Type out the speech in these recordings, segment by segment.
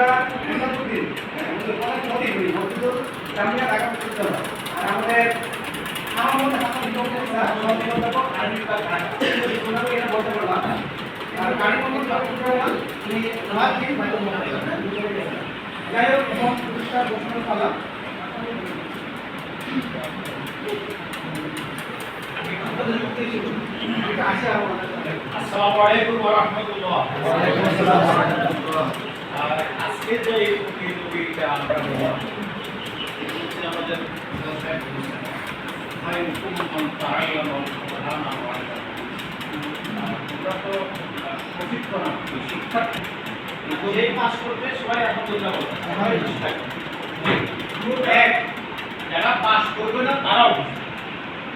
আমরা প্রতিদিন অনেক মোটিভ হই আমাদের আমার বলতে পারলাম আর আসসালামু আলাইকুম ওয়া রাহমাতুল্লাহ আসসালাম ওয়া রাহমাতুল্লাহ। আর যে এই প্রতিযোগিতা আমরা আমাদের ভাই মান তাআল্লাম আমার আমরা তো আহ, প্রশিক্ষণার্থী শিক্ষার্থী যেই পাস করবে সবাই আলহামদুলিল্লাহ বলবে সবাই চেষ্টা করবে করবে না তারাও।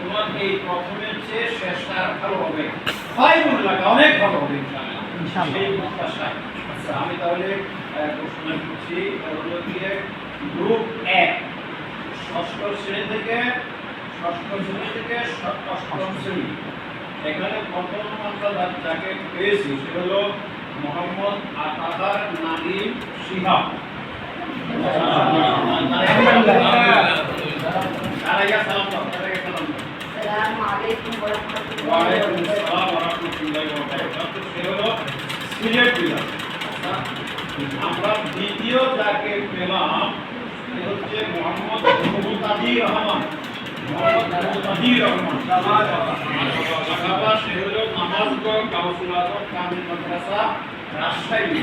তোমার এই প্রথমের চেয়ে শেষটা ভালো হবে। অনেক ভালো হবে। সেই আচ্ছা আমি তাহলে ঘোষণা করছি হলো গিয়ে গ্রুপ এক। ষষ্ঠ শ্রেণি থেকে ষষ্ঠ শ্রেণি থেকে অষ্টম শ্রেণি। এখানে প্রথম আমরা যা- যাকে পেয়েছি সে হলো মোহাম্মদ আতাহার নাদিম শিহাব। আমরা দ্বিতীয় যাকে পেলাম হচ্ছে মোহাম্মদ মুহতাদি রহমান মোহাম্মদ মুহতাদি রহমান সে হলো নামাজগঞ্জ কাউসুল আজম কামিল মাদ্রাসা রাজশাহী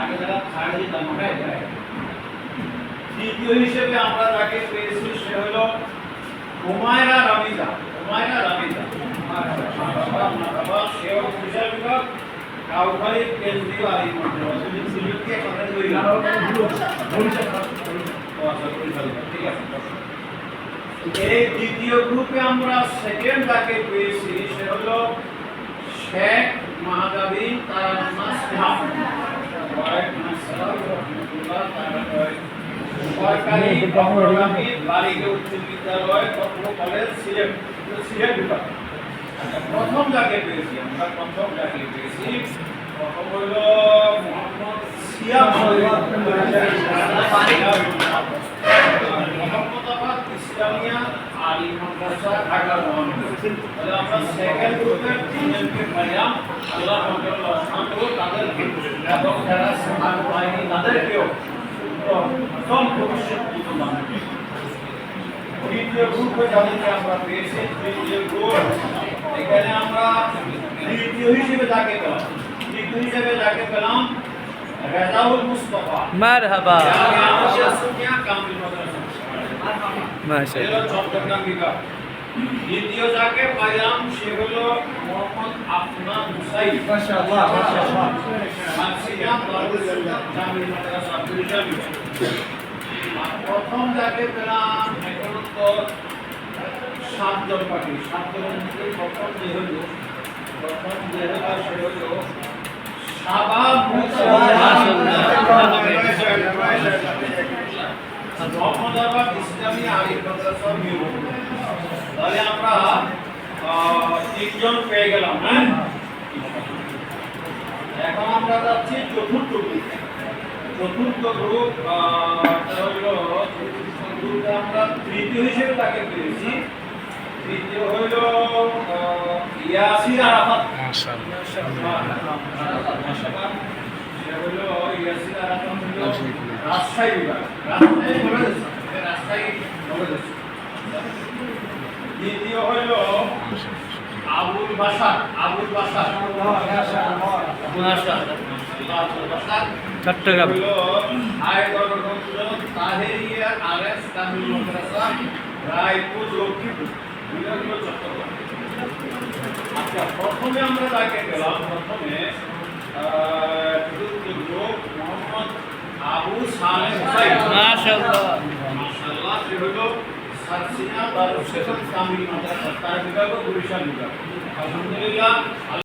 আগে যারা ছাড় দিতাম আমরা এবার দ্বিতীয় হিসেবে আমরা যাকে পেয়েছি সে হলো হুমায়রা রামিজা হুমায়রা রামিজা দ্বিতীয় গ্রুপে আমরা সেকেন্ড মাহাজাবিন তারান্নাস ইমাম ওয়ালাইকুম আসসালাম ওয়া রাহমাতুল্লাহ তাআলা সরকারি অগ্রগামী বালিকা উচ্চ কলেজ সিলেট সিলেট বিভাগ প্রথম যাকে পেয়েছি আমরা প্রথম যাকে পেয়েছি প্রথম হলো মোহাম্মদ সিয়াম মোহাম্মদাবাদ ইসলামিয়া আলী মাদ্রাসা ঢাকা আমরা সেকেন্ড গ্রুপের তিনজনকে পাইলাম আল্লাহ তাদেরকে এবং যারা সমাজ পায়নি তাদেরকেও উত্তম ভবিষ্যৎ বিদ্যমান তৃতীয় গ্রুপে যাদেরকে আমরা পেয়েছি তৃতীয় গ্রুপ এখানে আমরা তৃতীয় হিসেবে যাকে পেলাম তৃতীয় হিসেবে যাকে পেলাম রেজাউল মুস্তফা মারহাবা জামিয়া আশরাফিয়া কামিল মাদ্রাসা মাশাআল্লাহ এলো চট্টগ্রাম বিভাগ দ্বিতীয় যাকে পাইলাম সে হলো মোহাম্মদ আফনান হুসাইন। মাশাআল্লাহ মাশাআল্লাহ। মাদ্রাসা প্রথম যাকে পেলাম এখন তো সাতজন পাখি সাতজনের মধ্যে প্রথম যে হলো প্রথম যে হলো সে হলো মোহাম্মদাবাদ ইসলামী আলী মাদ্রাসা তিনজন পেয়ে গেলাম হ্যাঁ? এখন আমরা যাচ্ছি চতুর্থ গ্রুপ। চতুর্থ গ্রুপ গ্রুপে আমরা তৃতীয় হিসেবে তাকে পেয়েছি। তৃতীয় হইল ইয়াসির আরাফাত। রাজশাহী বিভাগ রাজশাহী চট্টগ্রাম রায়পুর লক্ষ্মীপুর চট্টগ্রাম। আচ্ছা প্রথমে আমরা তাকে গেলাম প্রথমে মোহাম্মদ আবু হুসাইন। মাশাআল্লাহ মাশাআল্লাহ সে হলো সারসিনা দারুস ইসলাম মাদ্রাসা তার বিভাগ বরিশাল বিভাগ ప్రజలందరిగా